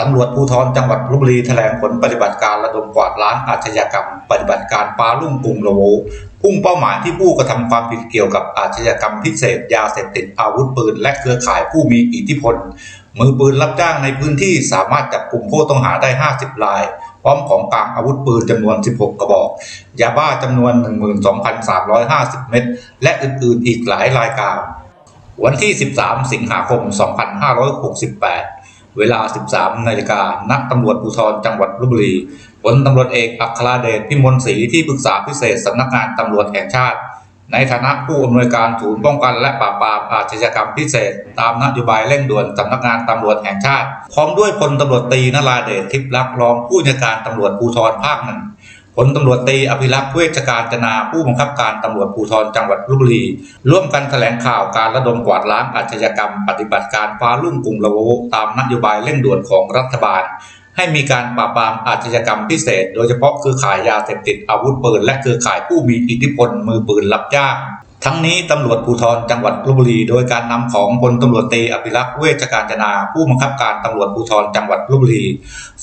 ตำรวจภูธรจังหวัดลบบุรีแถลงผลปฏิบัติการระดมกวาดล้างอาชญากรรม ปฏิบัติการปาลุ่มกรุงละโวพุ่งเป้าหมายที่ผู้กระทำความผิดเกี่ยวกับอาชญากรรมพิเศษยาเสพติดอาวุธปืน และเครือข่ายผู้มีอิทธิพล มือปืนรับจ้างในพื้นที่สามารถจับกลุ่มผู้ต้องหาได้ 50 ราย พร้อมของกลางอาวุธปืนจำนวน 16 กระบอก ยาบ้าจำนวน 12,350 เม็ดและอื่นๆ อีกหลายรายการ วันที่ 13 สิงหาคม 2568 เวลา 13นาฬิกานักตำรวจภูธรจังหวัดลบบุรีพลตำรวจเอกอัครเดชพิมลศรีที่ปรึกษาพิเศษสำนักงานตำรวจแห่งชาติ ในฐานะผู้อำนวยการศูนย์ป้องกันและปราบปรามอาชญากรรมพิเศษ ตามนโยบายเร่งด่วนสำนักงานตำรวจแห่งชาติ พร้อมด้วยพลตำรวจตรีนราเดชทิพย์รักรองผู้จัดการตำรวจภูธรภาคหนึ่ง พลตำรวจตีอภิรักษ์เวชการจนาผู้บังคับการตำรวจภูธรจังหวัดลบบุรี ร่วมกันแถลงข่าวการระดมกวาดล้างอาชญากรรม ปฏิบัติการฟ้าลุ่มกรุงละโวตามนโยบายเร่งด่วนของรัฐบาล ให้มีการปราบปรามอาชญากรรมพิเศษ โดยเฉพาะคือขายยาเสพติดอาวุธปืนและคือขายผู้มีอิทธิพลมือปืนรับจ้าง ทั้งนี้ตำรวจภูธรจังหวัดลบบุรี โดยการนำของพลตำรวจตีอภิรักษ์เวชการจนา ผู้บังคับการตำรวจภูธรจังหวัดลบบุรี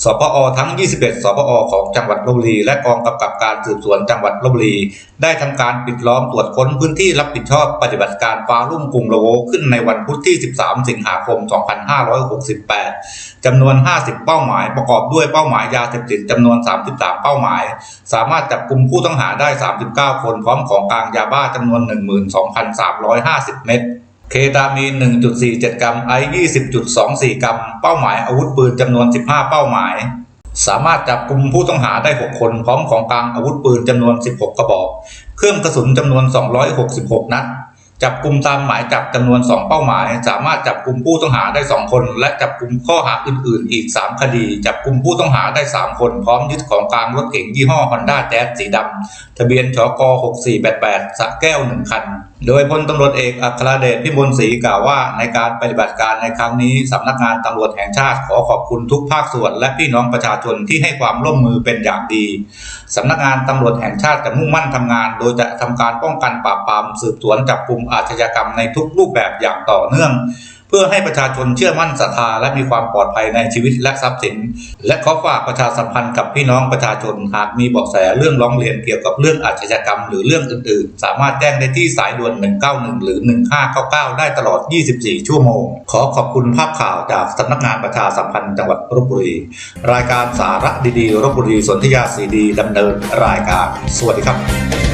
สปอทั้ง 21 สปอของจังหวัดลบบุรี และกองกำกับการสืบสวนจังหวัดลบบุรี ได้ทำการปิดล้อมตรวจค้นพื้นที่รับผิดชอบปฏิบัติการฟ้ารุ่งกรุงลโวขึ้นในวันพุธที่ 13 สิงหาคม 2568จำนวน 50 เป้าหมายประกอบด้วยเป้าหมายยาเสพติดจำนวน 33 เป้าหมาย สามารถจับกลุ่มผู้ต้องหาได้ 39 คนพร้อมของกลางยาบ้าจำนวน12,350 เม็ด เคตามีน 1.47 กรัม ไอ 20.24 กรัม เป้าหมายอาวุธปืนจำนวน 15 เป้าหมาย สามารถจับกลุ่มผู้ต้องหาได้ 6 คนพร้อมของกลางอาวุธปืนจำนวน 16 กระบอก เครื่องกระสุนจำนวน 266 นัด จับกลุ่มตามหมายจับจำนวน 2 เป้าหมาย สามารถจับกลุ่มผู้ต้องหาได้ 2 คน และจับกลุ่มข้อหาอื่น ๆ อีก 3 คดี จับกลุ่มผู้ต้องหาได้ 3 คน พร้อมยึดของกลางรถเก๋งยี่ห้อ Honda Jazz สีดำทะเบียนชก6488สะแก้ว 1 คัน โดยพลตำรวจเอกอัครเดชพิมลศรีกล่าวว่า ในการปฏิบัติการในครั้งนี้สำนักงานตำรวจแห่งชาติขอขอบคุณทุกภาคส่วน และพี่น้องประชาชนที่ให้ความร่วมมือเป็นอย่างดีสำนักงานตำรวจแห่งชาติจะมุ่งมั่นทำงาน โดยจะทำการป้องกันปราบปรามสืบสวนจับกลุ่มอาชญากรรมในทุกรูปแบบอย่างต่อเนื่อง เพื่อให้ประชาชนเชื่อมั่นศรัทธาและมีความปลอดภัยในชีวิตและทรัพย์สิน และขอฝากประชาสัมพันธ์กับพี่น้องประชาชนหากมีเบาะแสเรื่องร้องเรียนเกี่ยวกับเรื่องอาชญากรรม หรือเรื่องอื่นๆ สามารถแจ้งได้ที่สายด่วน 191 หรือ 1599 ได้ตลอด 24 ชั่วโมง ขอขอบคุณภาพข่าวจากสำนักงานประชาสัมพันธ์จังหวัดลบบุรีรายการสาระดีๆลบบุรีสนธยาสีดีดำเนินรายการ สวัสดีครับ